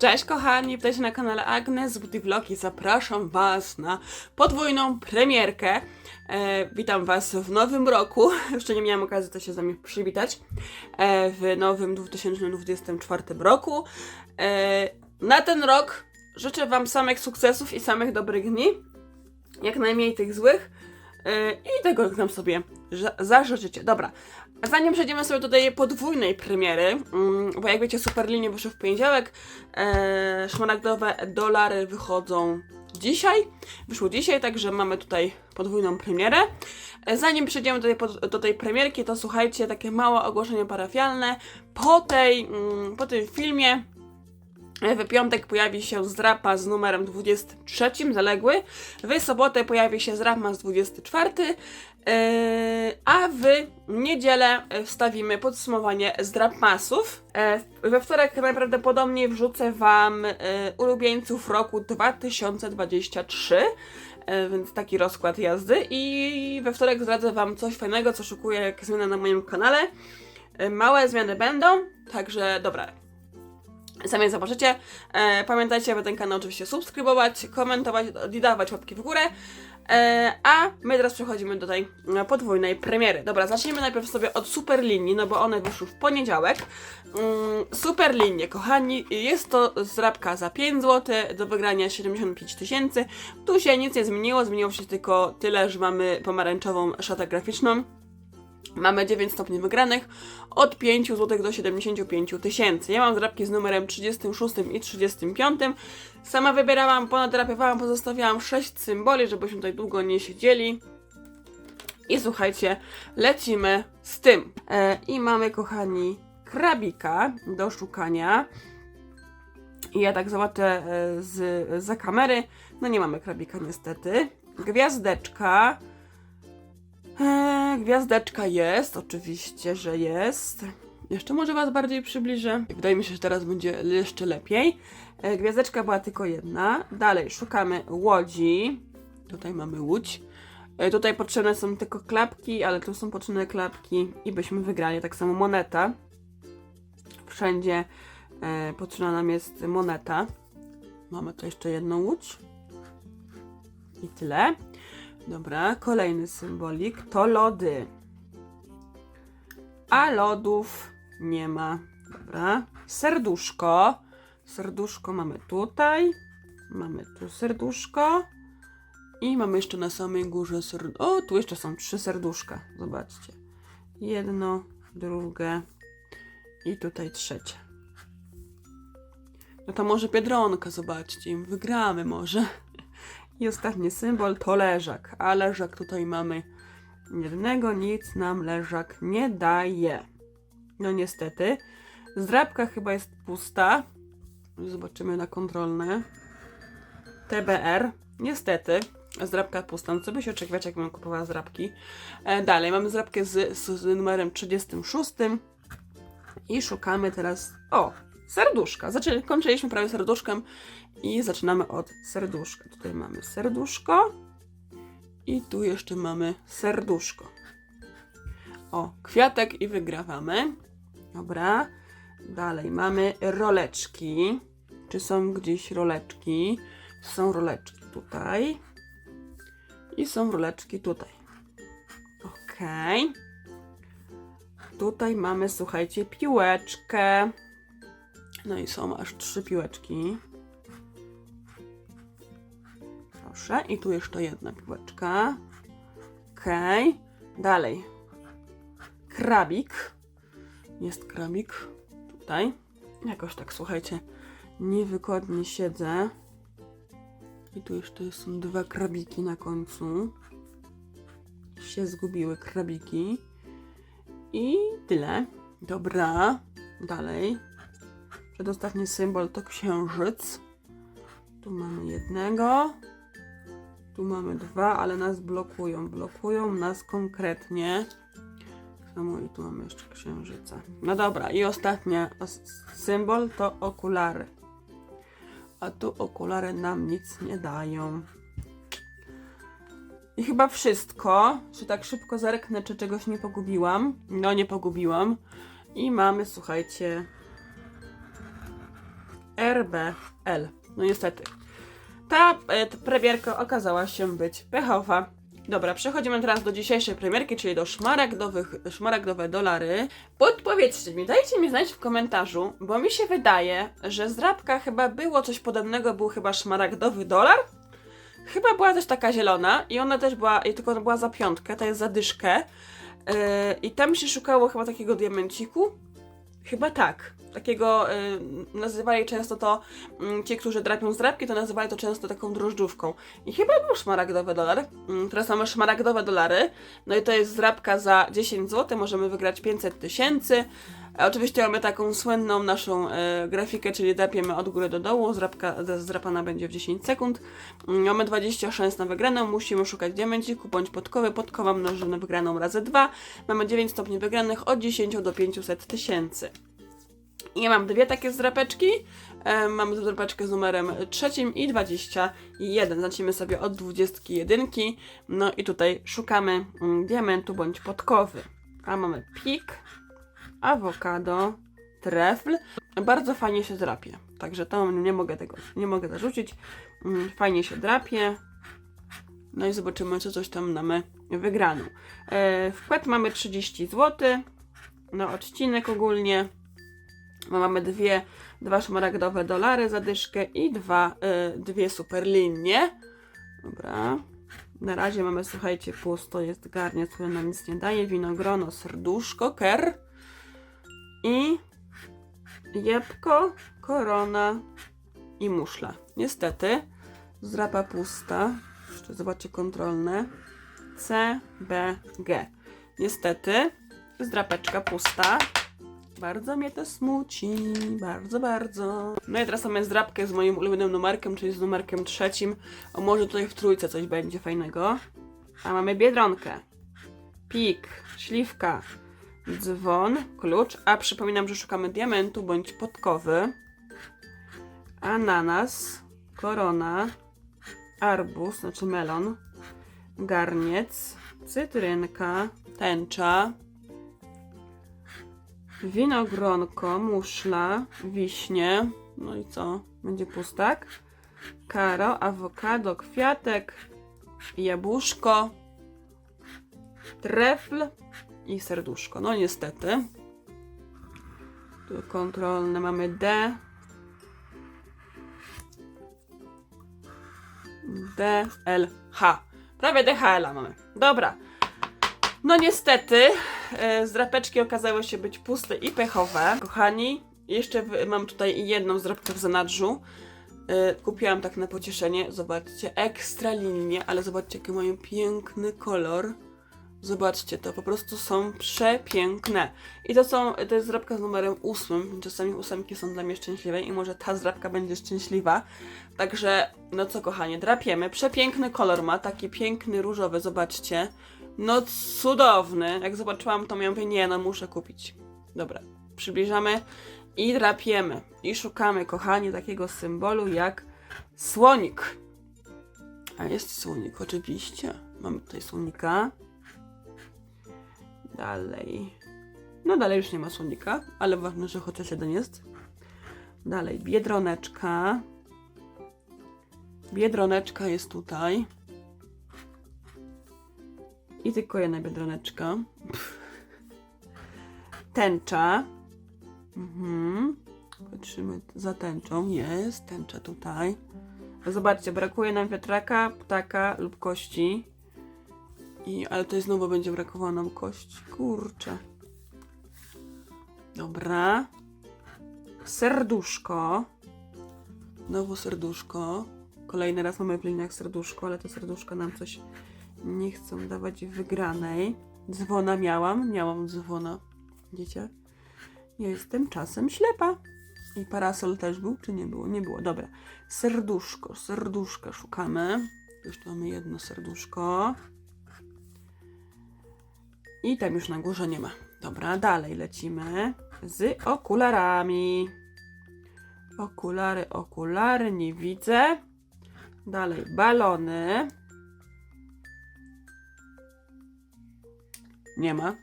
Cześć kochani, witajcie na kanale Agnes Beauty Vlog i zapraszam Was na podwójną premierkę. E, witam Was w nowym roku, jeszcze nie miałam okazji to się z Wami przywitać, e, w nowym 2024 roku. E, na ten rok życzę Wam samych sukcesów i samych dobrych dni, jak najmniej tych złych e, i tego, jak nam sobie za- zażyczycie. Dobra, Zanim przejdziemy sobie do tej podwójnej premiery, mm, bo jak wiecie, Superlinie wyszły w poniedziałek, e, szmaragdowe dolary wychodzą dzisiaj, wyszło dzisiaj, także mamy tutaj podwójną premierę. E, Zanim przejdziemy do tej, do tej premierki, to słuchajcie, takie małe ogłoszenie parafialne. Po, tej, mm, po tym filmie w piątek pojawi się zdrapa z numerem 23, zaległy. W sobotę pojawi się zdrapa z 24, yy, a w niedzielę e, wstawimy podsumowanie zdrapmasów. E, We wtorek najprawdopodobniej wrzucę Wam e, ulubieńców roku 2023. E, Więc taki rozkład jazdy i we wtorek zdradzę Wam coś fajnego, co szukuję jak zmiana na moim kanale. E, Małe zmiany będą, także dobra, Sami zobaczycie. E, pamiętajcie, aby ten kanał oczywiście subskrybować, komentować i dawać łapki w górę. E, a my teraz przechodzimy do tej e, podwójnej premiery. Dobra, zacznijmy najpierw sobie od Superlinii, no bo one wyszły w poniedziałek. Mm, Superlinie, kochani, jest to zrabka za 5 zł, do wygrania 75 tysięcy. Tu się nic nie zmieniło, zmieniło się tylko tyle, że mamy pomarańczową szatę graficzną. Mamy 9 stopni wygranych od 5 zł do 75 tysięcy. Ja mam zdrabki z numerem 36 i 35. Sama wybierałam, ponadrapiewałam, pozostawiałam 6 symboli, żebyśmy tutaj długo nie siedzieli. I słuchajcie, lecimy z tym. E, I mamy, kochani, krabika do szukania. I ja tak zobaczę e, z, za kamery. No nie mamy krabika niestety. Gwiazdeczka. Eee, gwiazdeczka jest, oczywiście, że jest. Jeszcze może Was bardziej przybliżę. Wydaje mi się, że teraz będzie jeszcze lepiej. E, gwiazdeczka była tylko jedna. Dalej szukamy łodzi. Tutaj mamy łódź. E, tutaj potrzebne są tylko klapki, ale tu są potrzebne klapki i byśmy wygrali. Tak samo moneta. Wszędzie e, potrzebna nam jest moneta. Mamy tu jeszcze jedną łódź. I tyle. Dobra, kolejny symbolik to lody. A lodów nie ma. Dobra, serduszko. Serduszko mamy tutaj. Mamy tu serduszko. I mamy jeszcze na samej górze serduszko. O, tu jeszcze są trzy serduszka. Zobaczcie. Jedno, drugie i tutaj trzecie. No to może Biedronka, zobaczcie. Wygramy może. I ostatni symbol to leżak, a leżak tutaj mamy jednego, nic nam leżak nie daje. No niestety. Zdrabka chyba jest pusta. Zobaczymy na kontrolne. TBR. Niestety. Zdrabka pusta. No co by się oczekiwać, jakbym kupowała zdrabki. E, dalej, mamy zdrabkę z, z, numerem 36. I szukamy teraz... O! Serduszka. Zaczęli, kończyliśmy prawie serduszkiem i zaczynamy od serduszka. Tutaj mamy serduszko i tu jeszcze mamy serduszko. O, kwiatek i wygrawamy. Dobra. Dalej mamy roleczki. Czy są gdzieś roleczki? Są roleczki tutaj. I są roleczki tutaj. Okej. Tutaj mamy, słuchajcie, piłeczkę. No i są aż trzy piłeczki. Proszę. I tu jeszcze jedna piłeczka. Okej. Dalej. Krabik. Jest krabik. Tutaj. Jakoś tak, słuchajcie, niewygodnie siedzę. I tu jeszcze są dwa krabiki na końcu. Się zgubiły krabiki. I tyle. Dobra. Dalej. Przedostatni symbol to księżyc. Tu mamy jednego. Tu mamy dwa, ale nas blokują. Blokują nas konkretnie. Samo i tu mamy jeszcze księżyca. No dobra, i ostatni symbol to okulary. A tu okulary nam nic nie dają. I chyba wszystko. Czy tak szybko zerknę, czy czegoś nie pogubiłam? No, nie pogubiłam. I mamy, słuchajcie, RBL. No niestety. Ta, e, ta premierka okazała się być pechowa. Dobra, przechodzimy teraz do dzisiejszej premierki, czyli do szmaragdowych, szmaragdowe dolary. Podpowiedzcie mi, dajcie mi znać w komentarzu, bo mi się wydaje, że z Rabka chyba było coś podobnego, był chyba szmaragdowy dolar. Chyba była też taka zielona i ona też była, i tylko ona była za piątkę, to jest za dyszkę. Yy, I tam się szukało chyba takiego diamenciku. Chyba tak. Takiego, yy, nazywali często to, mm, ci, którzy drapią zdrapki, to nazywali to często taką drożdżówką. I chyba był szmaragdowy dolar. Mm, Teraz mamy szmaragdowe dolary. No i to jest zdrapka za 10 zł, możemy wygrać 500 tysięcy. A Oczywiście mamy taką słynną naszą e, grafikę, czyli drapiemy od góry do dołu, zdrapka, zdrapana będzie w 10 sekund. Mm, Mamy 20 szans na wygraną, musimy szukać diamenciku bądź podkowy, podkowa mnoży na wygraną razy 2. Mamy 9 stopni wygranych od 10 do 500 tysięcy. Ja mam dwie takie zdrapeczki. E, mamy zdrapeczkę z numerem trzecim i 21. Zacznijmy sobie od 21. No i tutaj szukamy mm, diamentu bądź podkowy. A mamy pik, awokado, trefl. Bardzo fajnie się drapie. Także to nie mogę tego, nie mogę zarzucić. Mm, Fajnie się drapie. No i zobaczymy, co coś tam mamy wygraną. E, wkład mamy 30 zł. No, odcinek ogólnie. Mamy dwie, dwa szmaragdowe dolary za dyszkę i dwa, e, dwie super linie. Dobra. Na razie mamy, słuchajcie, pusto. Jest garniec, który nam nic nie daje. Winogrono, serduszko, ker. I jabłko, korona i muszla. Niestety, zrapa pusta. Jeszcze zobaczcie kontrolne. C, B, G. Niestety, zdrapeczka pusta. Bardzo mnie to smuci, bardzo, bardzo. No i teraz mamy zdrapkę z moim ulubionym numerkiem, czyli z numerkiem trzecim. O, może tutaj w trójce coś będzie fajnego. A mamy biedronkę, pik, śliwka, dzwon, klucz. A przypominam, że szukamy diamentu bądź podkowy. Ananas, korona, arbuz, znaczy melon, garniec, cytrynka, tęcza, winogronko, muszla, wiśnie, no i co? Będzie pustak. Karo, awokado, kwiatek, jabłuszko, trefl i serduszko. No niestety. Tu kontrolne mamy D. L, H. Prawie DHL-a mamy. Dobra. No niestety, zdrapeczki okazały się być puste i pechowe. Kochani, jeszcze mam tutaj jedną zdrapkę w zanadrzu. E, Kupiłam tak na pocieszenie. Zobaczcie, ekstra linie, ale zobaczcie, jaki mają piękny kolor. Zobaczcie, to po prostu są przepiękne. I to są, to jest zdrapka z numerem ósmym. Czasami ósemki są dla mnie szczęśliwe i może ta zdrapka będzie szczęśliwa. Także, no co kochanie, drapiemy. Przepiękny kolor ma, taki piękny różowy, zobaczcie. No cudowny. Jak zobaczyłam to miałem nie no muszę kupić. Dobra, przybliżamy i drapiemy. I szukamy, kochani, takiego symbolu jak słonik. A jest słonik, oczywiście. Mamy tutaj słonika. Dalej. No dalej już nie ma słonika, ale ważne, że chociaż jeden jest. Dalej, biedroneczka. Biedroneczka jest tutaj. I tylko jedna biedroneczka. Tęcza. Mhm. Patrzymy za tęczą. Jest tęcza tutaj. Zobaczcie, brakuje nam wiatraka, ptaka lub kości. I, ale to znowu będzie brakowało nam kości. Kurczę. Dobra. Serduszko. Znowu serduszko. Kolejny raz mamy w liniach serduszko, ale to serduszko nam coś nie chcą dawać wygranej. Dzwona miałam, miałam dzwona. Widzicie? Ja jestem czasem ślepa. I parasol też był, czy nie było? Nie było, dobra. Serduszko, serduszka szukamy. Już mamy jedno serduszko. I tam już na górze nie ma. Dobra, dalej lecimy z okularami. Okulary, okulary, nie widzę. Dalej balony. Nie ma.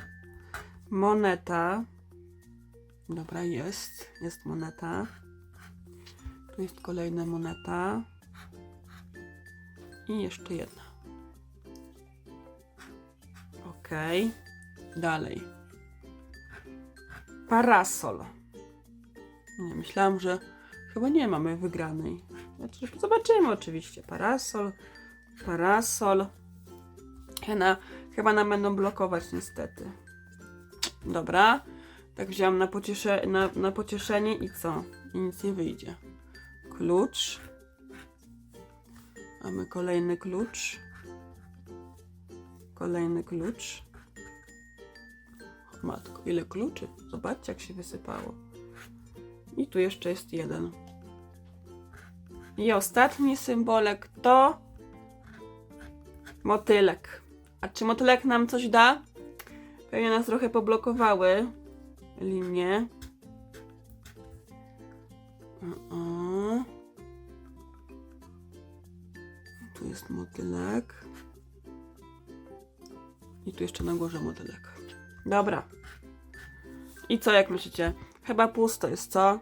Moneta. Dobra, jest. Jest moneta. Tu jest kolejna moneta. I jeszcze jedna. Okej. Dalej. Parasol. Nie, myślałam, że chyba nie mamy wygranej. Znaczy, zobaczymy oczywiście. Parasol. Parasol. Chyba, chyba nam będą blokować niestety. Dobra. Tak wziąłam na, pociesze, na, na pocieszenie i co? I nic nie wyjdzie. Klucz. Mamy kolejny klucz. Kolejny klucz. Matko, ile kluczy. Zobaczcie, jak się wysypało. I tu jeszcze jest jeden. I ostatni symbolek to motylek. A czy motylek nam coś da? Pewnie nas trochę poblokowały linie. Tu jest motylek. I tu jeszcze na górze motylek. Dobra. I co, jak myślicie? Chyba pusto jest, co?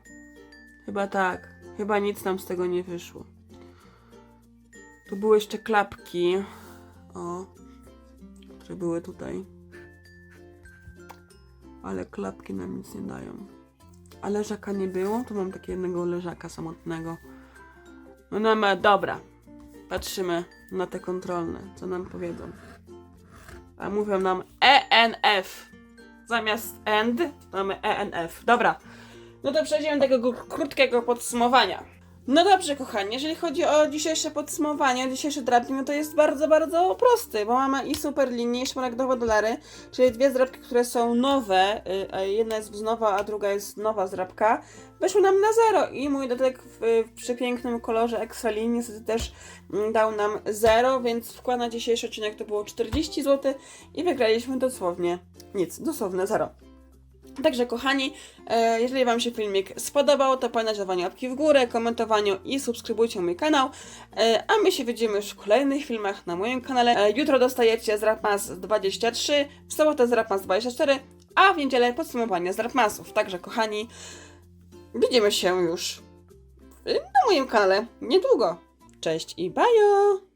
Chyba tak. Chyba nic nam z tego nie wyszło. Tu były jeszcze klapki. O. Które były tutaj. Ale klapki nam nic nie dają. A leżaka nie było? Tu mam takiego jednego leżaka samotnego. No no dobra. Patrzymy na te kontrolne. Co nam powiedzą. A mówią nam ENF. Zamiast END mamy ENF. Dobra. No to przejdziemy do tego krótkiego podsumowania. No dobrze, kochani, jeżeli chodzi o dzisiejsze podsumowanie, dzisiejszy draping, no to jest bardzo, bardzo prosty, bo mamy i super linię, i szmaragdowe dolary, czyli dwie zdrabki, które są nowe, y, jedna jest nowa, a druga jest nowa zdrabka, weszły nam na zero i mój dodatek w, w przepięknym kolorze Extra Linii niestety też mm, dał nam zero, więc wkład na dzisiejszy odcinek to było 40 zł i wygraliśmy dosłownie nic, dosłowne zero. Także kochani, e, jeżeli Wam się filmik spodobał, to pamiętajcie o dawaniu łapki w górę, komentowaniu i subskrybujcie mój kanał. E, A my się widzimy już w kolejnych filmach na moim kanale. E, Jutro dostajecie z Rapmas 23, w sobotę z Rapmas 24, a w niedzielę podsumowanie z Rapmasów. Także kochani, widzimy się już na moim kanale niedługo. Cześć i bajo!